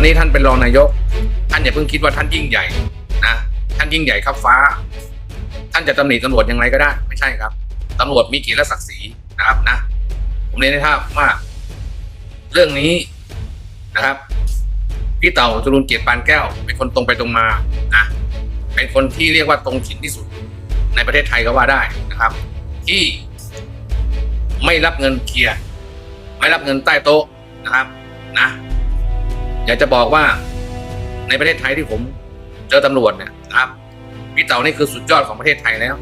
วันนี้ท่านเป็นรองนายก ท่านอย่าเพิ่งคิดว่าท่านยิ่งใหญ่นะท่านยิ่งใหญ่ครับฟ้า ท่านจะตำหนิตำรวจยังไงก็ได้ ไม่ใช่ครับตำรวจมีเกียรติและศักดิ์ศรีนะครับนะ ผมเรียนให้ทราบว่า เรื่องนี้นะครับ พี่เต่าจรุนเกียรติปานแก้ว เป็นคนตรงไปตรงมานะเป็นคนที่เรียกว่าตรงฉินที่สุด ในประเทศไทยก็ว่าได้นะครับ ที่ไม่รับเงินเคลียร์ไม่รับเงินใต้โต๊ะนะครับ นะ อยากจะบอกว่าในประเทศไทยที่ผมเจอตำรวจเนี่ยครับพี่เต่านี่คือสุดยอดของประเทศไทยแล้ว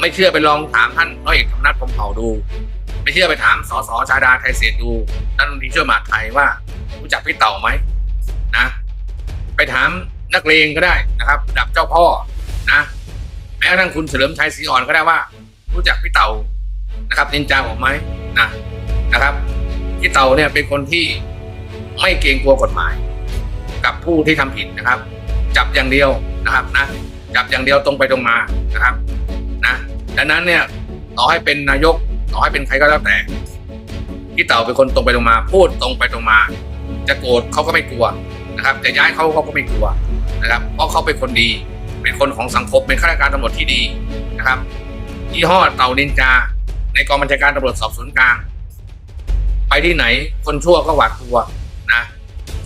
ไม่เชื่อไปลองถามท่านร้อยเอกธรรมนัฐพรมเผ่าดู ไม่เชื่อไปถามสสชาดาไทยเศษดูท่านรัฐมนตรีช่วยมาไทยว่า รู้จักพี่เต่าไหมนะ ไปถามนักเลงก็ได้นะครับดับเจ้าพ่อนะแม้กระทั่งคุณเฉลิมชัยศรีอ่อนก็ได้ว่า รู้จักพี่เต่านะครับนินจาผมไหมนะนะครับพี่เต่าเนี่ยเป็นคนที่ ไม่เกรงกลัวกฎหมาย กับผู้ที่ทำผิดนะครับ จับอย่างเดียวนะครับนะจับอย่างเดียวตรงไปตรงมานะครับนะดังนั้นเนี่ยต่อให้เป็นนายกต่อให้เป็นใครก็แล้วแต่พี่เต่าเป็นคนตรงไปตรงมา พูดตรงไปตรงมา จะโกรธเขาก็ไม่กลัวนะครับ จะย้ายเขาเขาก็ไม่กลัวนะครับ เพราะเขาเป็นคนดี เป็นคนของสังคมเป็นข้าราชการตำรวจที่ดีนะครับยี่ห้อเต่านินจา ในกองบัญชาการตำรวจสอบสวนกลาง ไปที่ไหนคนชั่วก็หวาดกลัว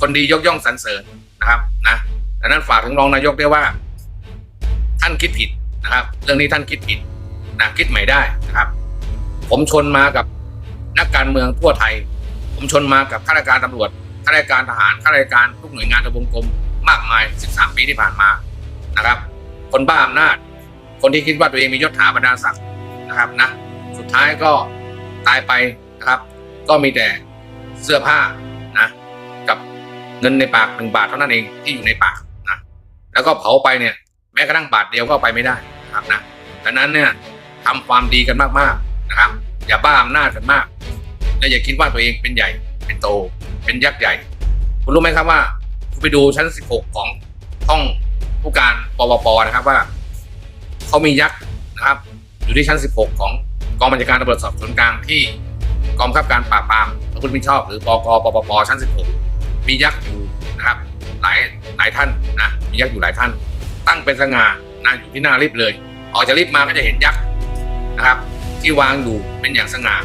คนดียกย่องสรรเสริญนะครับนะดังนั้นฝากถึงรองนายกได้ว่า ท่านคิดผิดนะครับ เรื่องนี้ท่านคิดผิดนะคิดใหม่ได้นะครับ ผมชนมากับนักการเมืองทั่วไทย ผมชนมากับข้าราชการตำรวจข้าราชการทหารข้าราชการทุกหน่วยงานทบวงกรมมากมาย 13 ปีที่ผ่านมานะครับ คนบ้าอำนาจ คนที่คิดว่าตัวเองมียศถาบรรดาศักดิ์นะครับนะสุดท้ายก็ตายไปนะครับ ก็มีแต่เสื้อผ้านะ เงินในปากหนึ่งบาทเท่านั้นเองที่อยู่ในปากนะแล้วก็เผาไปเนี่ยแม้กระทั่งบาทเดียวก็ไปไม่ได้นะครับนะดังนั้นเนี่ยทำความดีกันมากๆนะครับ อย่าบ้าอำนาจกันมาก และอย่าคิดว่าตัวเองเป็นใหญ่เป็นโต เป็นยักษ์ใหญ่ คุณรู้ไหมครับว่าคุณไปดูชั้น 16 ของห้องผู้การปวปนะครับว่าเขามียักษ์นะครับ อยู่ที่ชั้น 16 ของกองบัญชาการตำรวจสอบสวนกลางที่กองบังคับการปราบปรามประพฤติมิชอบ หรือปกปปปชั้น 16 มียักษ์อยู่นะครับ หลายหลายท่านนะมียักษ์อยู่หลายท่าน ตั้งเป็นสง่านะอยู่ที่หน้าลิฟต์เลย ออกจากลิฟต์มาก็จะเห็นยักษ์นะครับ ที่วางอยู่เป็นอย่างสง่า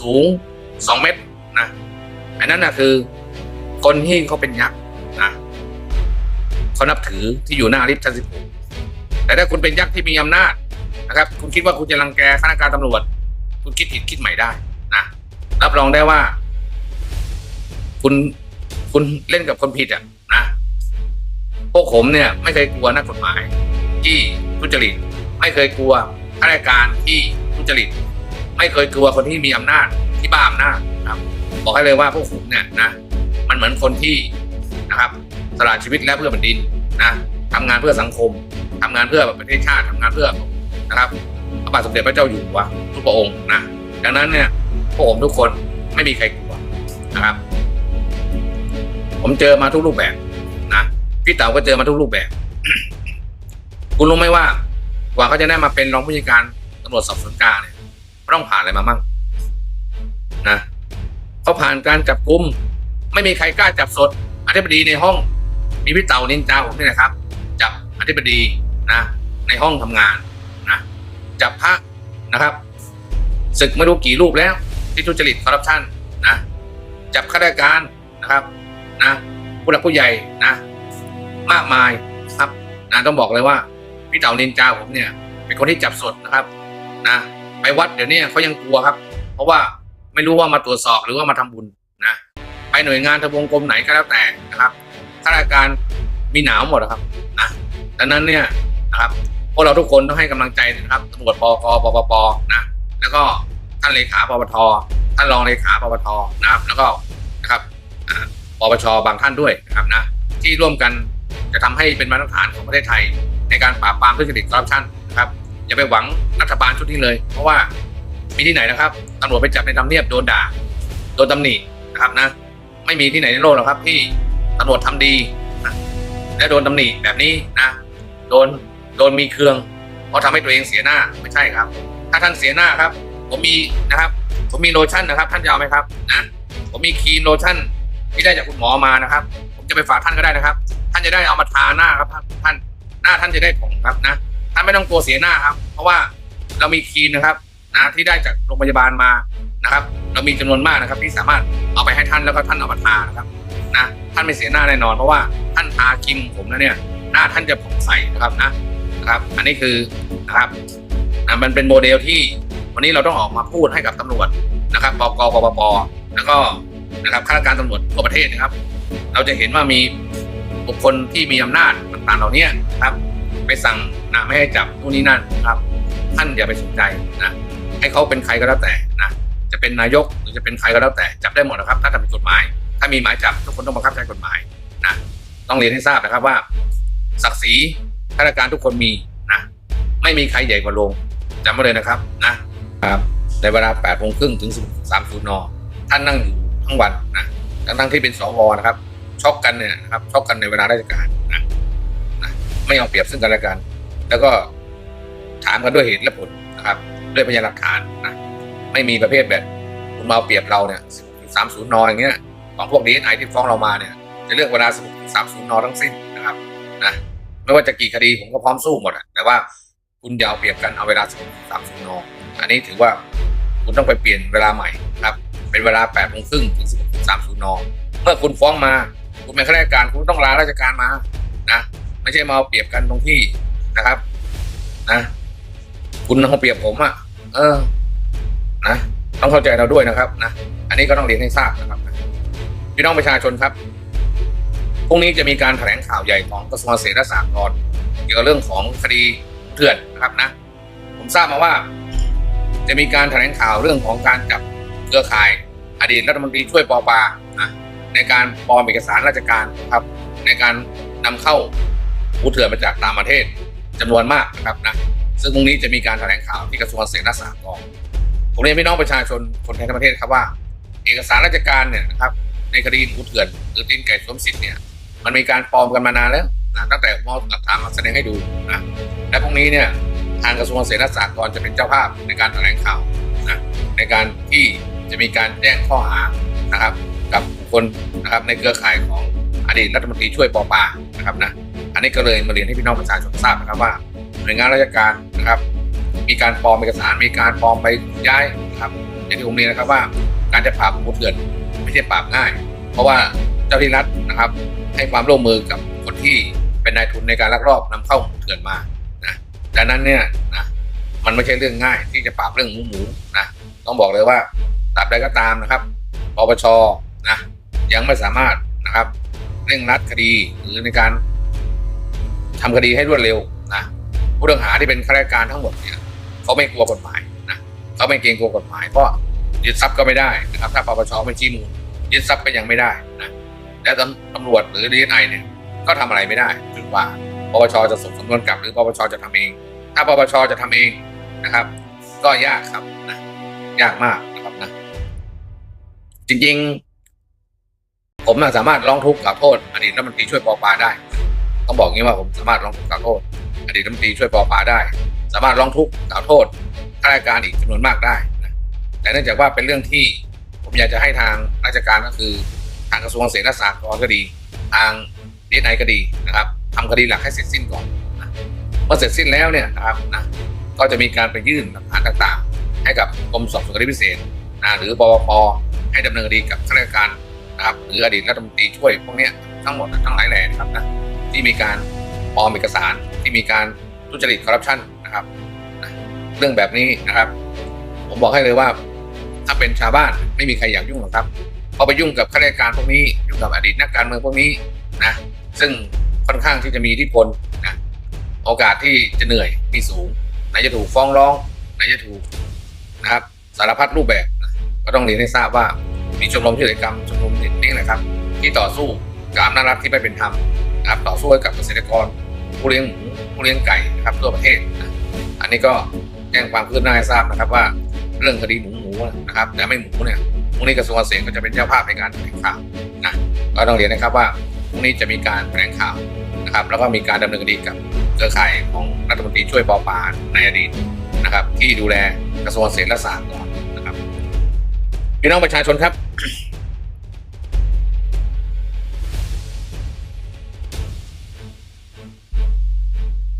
สูง 2 เมตรนะอันนั้นนะคือคนที่เขาเป็นยักษ์นะเขานับถือที่อยู่หน้าลิฟต์ชั้น16แต่ถ้าคุณเป็นยักษ์ที่มีอำนาจนะครับ คุณคิดว่าคุณจะรังแกข้าราชการตำรวจ คุณคิดผิดคิดใหม่ได้นะรับรองได้ว่า คุณ คุณเล่นกับคนผิดอะนะพวกผมเนี่ย ไม่เคยกลัวนักกฎหมาย ที่ทุจริต ไม่เคยกลัวข้าราชการที่ทุจริต ไม่เคยกลัวคนที่มีอำนาจที่บ้าอำนาจครับบอกให้เลยว่าพวกผมเนี่ยนะมันเหมือนคนที่นะครับสละชีวิตแล้วเพื่อแผ่นดินนะทำงานเพื่อสังคมทำงานเพื่อประเทศชาติทำงานเพื่อนะครับพระบาทสมเด็จพระเจ้าอยู่หัวทุกพระองค์นะดังนั้นเนี่ยพวกผมทุกคนไม่มีใครกลัวนะครับ ผมเจอมาทุกรูปแบบนะพี่เต๋าก็เจอมาทุกรูปแบบ คุณรู้ไหมว่ากว่าเขาจะได้มาเป็นรองผู้จัดการตำรวจสอบสวนกลางเนี่ยเขาต้องผ่านอะไรมามั่งนะเขาผ่านการจับกุม ไม่มีใครกล้าจับสดอธิบดีในห้อง มีพี่เต่านินจาผมนี่นะครับ จับอธิบดีนะในห้องทำงานนะจับพระนะครับศึกไม่รู้กี่รูปแล้ว ที่ทุจริตคอร์รัปชันนะจับข้าราชการนะครับ นะผู้หลักผู้ใหญ่นะ มากมายครับนะต้องบอกเลยว่า พี่เต่านินจาผมเนี่ย เป็นคนที่จับสดนะครับ นะไปวัดเดี๋ยวนี้เขายังกลัวครับ เพราะว่าไม่รู้ว่ามาตรวจสอบหรือว่ามาทำบุญนะไปหน่วยงานทบวงกรมไหนก็แล้วแต่นะครับข้าราชการมีหนาวหมดนะครับนะดังนั้นเนี่ยนะครับพวกเราทุกคนต้องให้กำลังใจนะครับตำรวจปกปปปนะแล้วก็ท่านเลขาปปทท่านรองเลขาปปทนะครับ แล้วก็ ปปชบางท่านด้วยนะครับนะที่ร่วมกันจะทำให้เป็นมาตรฐานของประเทศไทย ในการปราบปรามทุจริตคอร์รัปชันนะครับอย่าไปหวังรัฐบาลชุดนี้เลย เพราะว่ามีที่ไหนนะครับตำรวจไปจับในทำเนียบโดนด่าโดนตำหนินะครับนะไม่มีที่ไหนในโลกหรอกครับ ที่ตำรวจทำดีนะและโดนตำหนิแบบนี้นะโดนโดนมีเครือง เพราะทำให้ตัวเองเสียหน้าไม่ใช่ครับ ถ้าท่านเสียหน้าครับ ผมมีนะครับ ผมมีโลชั่นนะครับ ท่านจะเอาไหมครับนะผมมีครีมโลชั่น ที่ได้จากคุณหมอมานะครับ ผมจะไปฝากท่านก็ได้นะครับ ท่านจะได้เอามาทาหน้าครับท่านหน้าท่านจะได้ผ่องครับนะท่านไม่ต้องกลัวเสียหน้าครับ เพราะว่าเรามีครีมนะครับนะที่ได้จากโรงพยาบาลมานะครับ เรามีจำนวนมากนะครับ ที่สามารถเอาไปให้ท่านแล้วก็ท่านเอามาทานะครับนะท่านไม่เสียหน้าแน่นอน เพราะว่าท่านทาครีมผมแล้วเนี่ยหน้าท่านจะผ่องใสนะครับนะนะครับ อันนี้คือนะครับนะมันเป็นโมเดลที่วันนี้เราต้องออกมาพูดให้กับตำรวจนะครับบกปปปแล้วก็ นะครับข้าราชการตำรวจทั่วประเทศนะครับ เราจะเห็นว่ามีบุคคลที่มีอำนาจต่างๆเหล่านี้นะครับ ไปสั่งนะไม่ให้จับนู่นนี่นั่นนะครับ ท่านอย่าไปสนใจนะให้เขาเป็นใครก็แล้วแต่นะจะเป็นนายกหรือจะเป็นใครก็แล้วแต่จับได้หมดนะครับ ถ้าทำผิดกฎหมาย ถ้ามีหมายจับทุกคนต้องบังคับใช้กฎหมายนะต้องเรียนให้ทราบนะครับว่า ศักดิ์ศรีข้าราชการทุกคนมีนะไม่มีใครใหญ่กว่าโรงจำไว้เลยนะครับนะครับในเวลา8โมงครึ่งถึง30นท่านนั่งอยู่ ทั้งวันนะทั้งที่เป็นสวนะครับช็อกกันเนี่ยนะครับช็อกกันในเวลาราชการนะนะไม่ยอมเปรียบซึ่งกันและกัน แล้วก็ถามกันด้วยเหตุและผลนะครับ ด้วยพยานหลักฐานนะไม่มีประเภทแบบคุณมาเปรียบเราเนี่ย30นย์นอย่างเงี้ยของพวกนี้ไอที่ฟ้องเรามาเนี่ยจะเลือกเวลา30นย์นทั้งสิ้นนะครับนะไม่ว่าจะกี่คดีผมก็พร้อมสู้หมดอะแต่ว่าคุณอยาวเปรียบกันเอาเวลา30นอันนี้ถือว่าคุณต้องไปเปลี่ยนเวลาใหม่นะครับ เป็นเวลา8โมงครึ่งถึง30นเมื่อคุณฟ้องมา คุณเป็นข้าราชการคุณต้องลาราชการมานะไม่ใช่มาเอาเปรียบกันตรงที่นะครับ นะ คุณเอาเปรียบผมอะ่ะ เออ นะต้องเข้าใจเราด้วยนะครับนะอันนี้ก็ต้องเรียนให้ทราบนะครับพี่น้องประชาชนครับพรุ่งนี้จะมีการแถลงข่าวใหญ่ของกระทรวงเกษตรและสหกรณ์เกี่ยวกับเรื่องของคดีเถื่อนนะครับนะ ผมทราบมาว่า จะมีการแถลงข่าวเรื่องของการจับ เครือข่าย อดีตรัฐมนตรีช่วยปอปาในการปลอมเอกสารราชการนะครับ ในการนำเข้าหูเถื่อนมาจากต่างประเทศจำนวนมากนะครับนะซึ่งพรุ่งนี้จะมีการแถลงข่าวที่กระทรวงเกษตรและสหกรณ์ผมเรียนพี่น้องประชาชนคนไทยทั้งประเทศครับว่า เอกสารราชการเนี่ยนะครับในคดีหูเถื่อนหรือตีนไก่สวมสิทธิ์เนี่ยมันมีการปลอมกันมานานแล้วนะตั้งแต่มอหลักฐานมาแสดงให้ดูนะและพรุ่งนี้เนี่ยทางกระทรวงเกษตรและสหกรณ์จะเป็นเจ้าภาพในการแถลงข่าวนะในการที่ จะมีการแจ้งข้อหานะครับ กับบุคคลนะครับในเครือข่ายของอดีตรัฐมนตรีช่วยปอปานะครับนะอันนี้ก็เลยมาเรียนให้พี่น้องประชาชนทราบนะครับว่าหน่วยงานราชการนะครับ มีการปลอมเอกสารมีการปลอมไปย้ายนะครับอย่างที่ผมเรียนนะครับว่า การจะปราบผู้เถื่อนไม่ใช่ปราบง่าย เพราะว่าเจ้าที่รัฐนะครับ ให้ความร่วมมือกับคนที่เป็นนายทุนในการลักลอบนำเข้ามูเถื่อนมานะดังนั้นเนี่ยนะมันไม่ใช่เรื่องง่ายที่จะปราบเรื่องหมูหมูนะต้องบอกเลยว่า ตราบใดก็ตามนะครับปปชนะยังไม่สามารถนะครับเร่งรัดคดีหรือในการทำคดีให้รวดเร็วนะผู้ต้องหาที่เป็นข้าราชการทั้งหมดเนี่ยเขาไม่กลัวกฎหมายนะเขาไม่เกรงกลัวกฎหมายเพราะยึดทรัพย์ก็ไม่ได้นะครับถ้าปปชไม่ชี้มูลยึดทรัพย์ก็ยังไม่ได้นะและตำรวจหรือดีเอไอเนี่ยก็ทำอะไรไม่ได้จนกว่าปปชจะส่งสำนวนกลับหรือปปชจะทำเอง ถ้าปปชจะทำเองนะครับ ก็ยากครับนะยากมาก จริง ๆ ผมสามารถร้องทุกข์กล่าวโทษอดีตรัฐมนตรีช่วยปอปาได้ต้องบอกงี้ว่าผมสามารถร้องทุกข์กล่าวโทษอดีตรัฐมนตรีช่วยปอปาได้ สามารถร้องทุกข์กล่าวโทษข้าราชการอีกจำนวนมากได้นะแต่เนื่องจากว่าเป็นเรื่องที่ผมอยากจะให้ทางราชการก็คือ ทางกระทรวงเกษตรและสหกรณ์ก็ดี ทางดีไอก็ดีนะครับทำคดีหลักให้เสร็จสิ้นก่อนนะเมื่อเสร็จสิ้นแล้วเนี่ยนะครับนะก็จะมีการไปยื่นหลักฐานต่างๆ ให้กับกรมสอบสวนคดีพิเศษนะหรือปปป ให้ดำเนินคดีกับข้าราชการนะครับหรืออดีตรัฐมนตรีช่วยพวกนี้ทั้งหมดทั้งหลายแหล่นะครับนะที่มีการปลอมเอกสารที่มีการทุจริตคอร์รัปชันนะครับนะเรื่องแบบนี้นะครับ ผมบอกให้เลยว่า ถ้าเป็นชาวบ้านไม่มีใครอยากยุ่งหรอกครับพอไปยุ่งกับข้าราชการพวกนี้ยุ่งกับอดีตนักการเมืองพวกนี้นะซึ่งค่อนข้างที่จะมีอิทธิพลนะโอกาสที่จะเหนื่อยมีสูงไหนจะถูกฟ้องร้องไหนจะถูกนะครับ สารพัดรูปแบบ ก็ต้องเรียนให้ทราบว่ามีชมรมช่วยเหลือกรรมชมรมนี้นะครับ ที่ต่อสู้กับอำนาจรัฐที่ไม่เป็นธรรมนะครับต่อสู้ให้กับเกษตรกรผู้เลี้ยงหมูผู้เลี้ยงไก่นะครับทั่วประเทศนะอันนี้ก็แจ้งความคืบหน้าให้ทราบนะครับว่าเรื่องคดีหมูหมูนะครับแต่ไม่หมูเนี่ยพรุ่งนี้กระทรวงเกษตรก็จะเป็นเจ้าภาพในการแถลงข่าวนะก็ต้องเรียนนะครับว่าพรุ่งนี้จะมีการแถลงข่าวนะครับ แล้วก็มีการดำเนินคดีกับเครือข่ายของรัฐมนตรีช่วยปอปาในอดีตนะครับ ที่ดูแลกระทรวงเกษตรและสหกรณ์ พี่น้องประชาชนครับ